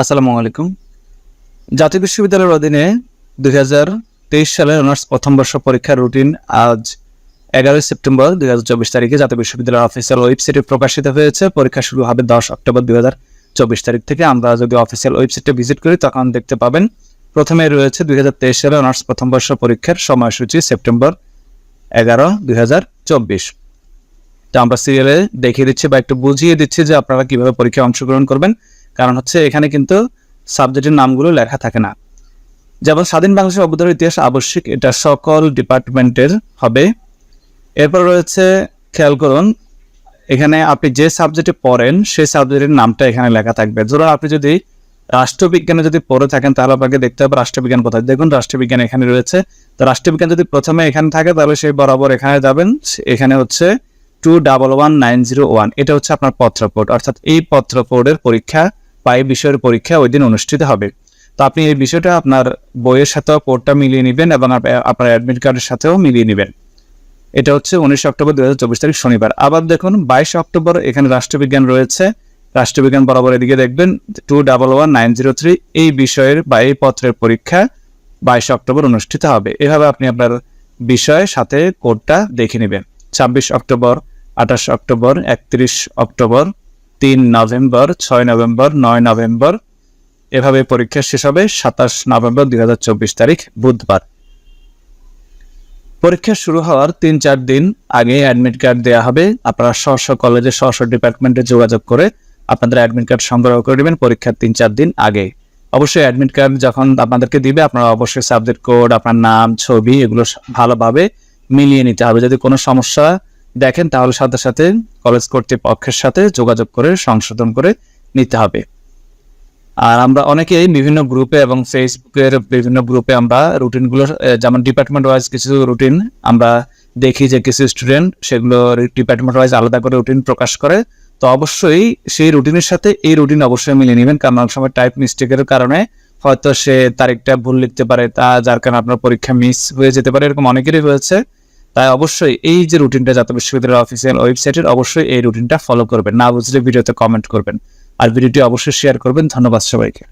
আসসালামু আলাইকুম। জাতীয় বিশ্ববিদ্যালয়ের অধীনে দুই হাজার তেইশ সালের অনার্স প্রথম বর্ষ পরীক্ষার রুটিন আজ এগারোই সেপ্টেম্বর দুই হাজার চব্বিশ তারিখে জাতীয় বিশ্ববিদ্যালয়ের অফিসিয়াল ওয়েবসাইটে প্রকাশিত হয়েছে। পরীক্ষা শুরু হবে দশ অক্টোবর দুই হাজার চব্বিশ তারিখ থেকে। আমরা যদি অফিসিয়াল ওয়েবসাইটে ভিজিট করি, তখন দেখতে পাবেন, প্রথমে রয়েছে দুই সালের অনার্স প্রথম বর্ষ পরীক্ষার সময়সূচি, সেপ্টেম্বর এগারো, দুই তো আমরা সিরিয়ালে দেখিয়ে দিচ্ছি বা একটু বুঝিয়ে দিচ্ছি যে আপনারা কীভাবে পরীক্ষায় অংশগ্রহণ করবেন। কারণ হচ্ছে এখানে কিন্তু সাবজেক্টের নামগুলো লেখা থাকে না। যেমন স্বাধীন বাংলাদেশের অবদানের ইতিহাস আবশ্যিক, এটা সকল ডিপার্টমেন্টের হবে। এরপর রয়েছে, খেয়াল করুন, এখানে আপনি যে সাবজেক্টে পড়েন, সেই সাবজেক্টের নামটা এখানে লেখা থাকবে। ধরুন আপনি যদি রাষ্ট্রবিজ্ঞানে যদি পড়ে থাকেন, তাহলে আপনাকে দেখতে হবে রাষ্ট্রবিজ্ঞান কোথায়। দেখুন, রাষ্ট্রবিজ্ঞান এখানে রয়েছে। তো রাষ্ট্রবিজ্ঞান যদি প্রথমে এখানে থাকে, তাহলে সেই বরাবর এখানে যাবেন। এখানে হচ্ছে two double one nine zero one এটা হচ্ছে আপনার পত্রপোর্ট। অর্থাৎ এই পত্রপোর্টের পরীক্ষা এই বিষয়ের পরীক্ষা ওই দিন অনুষ্ঠিত হবে। তো আপনি এই বিষয়টা আপনার বইয়ের সাথেও পোর্টটা মিলিয়ে নেবেন এবং আপনার অ্যাডমিট কার্ডের সাথেও মিলিয়ে নেবেন। এটা হচ্ছে উনিশে অক্টোবর দু হাজার চব্বিশ তারিখ শনিবার। আবার দেখুন, বাইশে অক্টোবর এখানে রাষ্ট্রবিজ্ঞান রয়েছে। রাষ্ট্রবিজ্ঞান বরাবর এদিকে দেখবেন two double one nine zero three এই বিষয়ের বা এই পত্রের পরীক্ষা বাইশে অক্টোবর অনুষ্ঠিত হবে। এভাবে আপনি আপনার বিষয়ের সাথে কোডটা দেখে নেবেন। ছাব্বিশ অক্টোবর, আঠাশ অক্টোবর, একত্রিশ অক্টোবর তিন নভেম্বর, ছয় নভেম্বর, নয় নভেম্বর, এভাবে পরীক্ষা শেষ হবে সাতাশ নভেম্বর দুই হাজার চব্বিশ তারিখ, বুধবার। পরীক্ষা শুরু হওয়ার তিন চার দিন আগে অ্যাডমিট কার্ড দেওয়া হবে। আপনারা স্ব স্ব কলেজে স্ব স্ব ডিপার্টমেন্টে যোগাযোগ করে আপনাদের অ্যাডমিট কার্ড সংগ্রহ করে নেবেন পরীক্ষার তিন চার দিন আগে। অবশ্যই অ্যাডমিট কার্ড যখন আপনাদেরকে দিবে, আপনারা অবশ্যই সাবজেক্ট কোড আপনার নাম, ছবি এগুলো ভালোভাবে মিলিয়ে নিতে হবে। যদি কোনো সমস্যা দেখেন, তাহলে সাথে সাথে কলেজ কর্তৃপক্ষের সাথে যোগাযোগ করে, সংশোধন করে নিতে হবে। আর আমরা অনেকেই বিভিন্ন গ্রুপে এবং ফেসবুকের বিভিন্ন গ্রুপে আমরা রুটিনগুলো যেমন ডিপার্টমেন্ট ওয়াইজ কিছু রুটিন আমরা দেখি যে কিছু স্টুডেন্ট সেগুলো ডিপার্টমেন্ট ওয়াইজ আলাদা করে রুটিন প্রকাশ করে, তো অবশ্যই সেই রুটিনের সাথে এই রুটিন অবশ্যই মিলিয়ে নেবেন, কারণ অনেক সময় টাইপ মিস্টেকের কারণে হয়তো সে তারিখটা ভুল লিখতে পারে, তা যার কারণে আপনার পরীক্ষা মিস হয়ে যেতে পারে, এরকম অনেকেরই হয়েছে তাই অবশ্যই এই যে রুটিনটা জাতীয় বিশ্ববিদ্যালয়ের অফিসিয়াল ওয়েবসাইটের অবশ্যই এই রুটিনটা ফলো করবেন। না বুঝলে ভিডিওতে কমেন্ট করবেন। আর ভিডিওটি অবশ্যই শেয়ার করবেন। ধন্যবাদ সবাইকে।